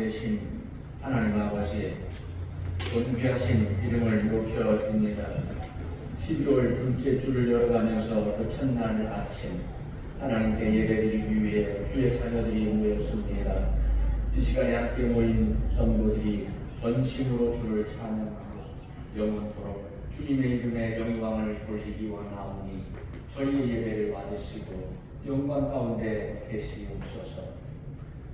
되신 하나님 아버지 존귀하신 이름을 높여드립니다. 12월 둘째 주를 열어가면서 그 첫날 아침 하나님께 예배드리기 위해 주의 자녀들이 모였습니다. 이 시간에 함께 모인 성도들이 전심으로 주를 찬양하고 영원토록 주님의 이름에 영광을 돌리기 원하오니 저희의 예배를 받으시고 영광 가운데 계시옵소서.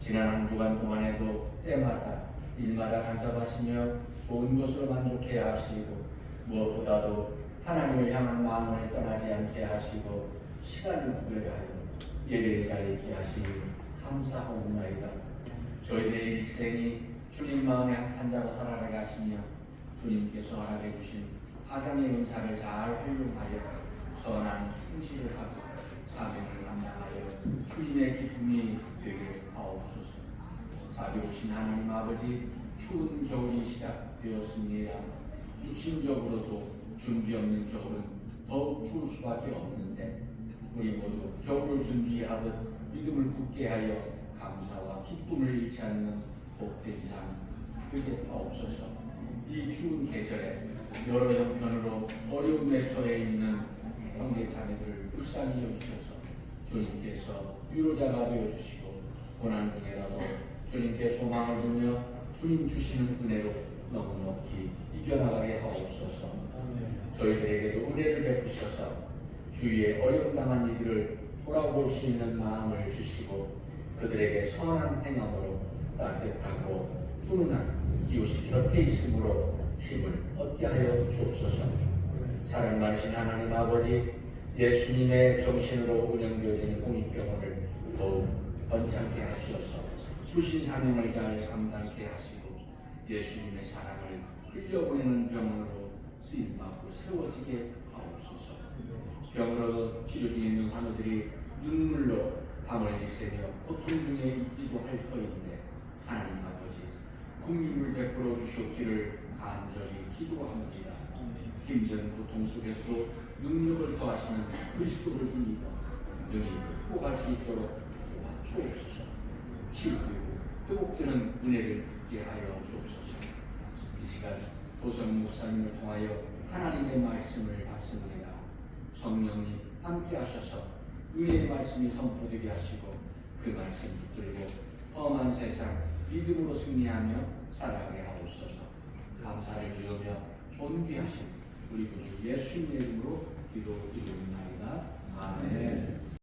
지난 한 주간 동안에도 때마다 일마다 간섭하시며 좋은 것으로 만족해 하시고 무엇보다도 하나님을 향한 마음을 떠나지 않게 하시고 시간을 구별하여 예배를 가리게 하시니 감사하옵나이다. 저희들의 일생이 주님 마음에 합한 자로 살아가게 하시며 주님께서 허락해 주신 하장의 은사를 잘 활용하여 선한 충실을 하고 자비오신 하나님 아버지 추운 겨울이 시작되었습니다. 육신적으로도 준비 없는 겨울은 더욱 추울 수밖에 없는데 우리 모두 겨울을 준비하듯 믿음을 굳게 하여 감사와 기쁨을 잃지 않는 복된 삶 되게 하옵소서. 이 추운 계절에 여러 형편으로 어려움에 처해 있는 형제 자매들을 불쌍히 여기셔서 주님께서 위로자가 되어주시고 고난 중에라도 주님께 소망을 두며 주님 주시는 은혜로 넉넉히 이겨나가게 하옵소서. 저희들에게도 은혜를 베푸셔서 주위의 어려움 당한 이들을 돌아볼 수 있는 마음을 주시고 그들에게 선한 행함으로 따뜻하고 훈훈한 이웃이 곁에 있으므로 힘을 얻게 하여 주옵소서. 사랑 많으신 하나님 아버지 예수님의 정신으로 운영되어지는 공익병원을 더욱 번창케 하시어서 주신 사명을 잘 감당케 하시고 예수님의 사랑을 흘려보내는 병원으로 쓰임받고 세워지게 하옵소서 병으로 치료 중에 있는 환우들이 눈물로 밤을 지새며 고통 중에 있기도 할 터인데 하나님 아버지 국민을 베풀어 주시옵기를 간절히 기도합니다. 힘든 고통 속에서도 능력을 더하시는 그리스도를 믿어 극복할 수 있도록 도와주옵소서. 회복되는 은혜를 있게 하여 주옵소서. 이 시간 도성 목사님을 통하여 하나님의 말씀을 받습니다. 성령님 함께 하셔서 은혜의 말씀이 선포되게 하시고 그 말씀 붙들고 험한 세상 믿음으로 승리하며 살아가게 하옵소서. 감사를 드리며 존귀하신 우리 구주 예수님의 이름으로 기도드리옵나이다. 아멘.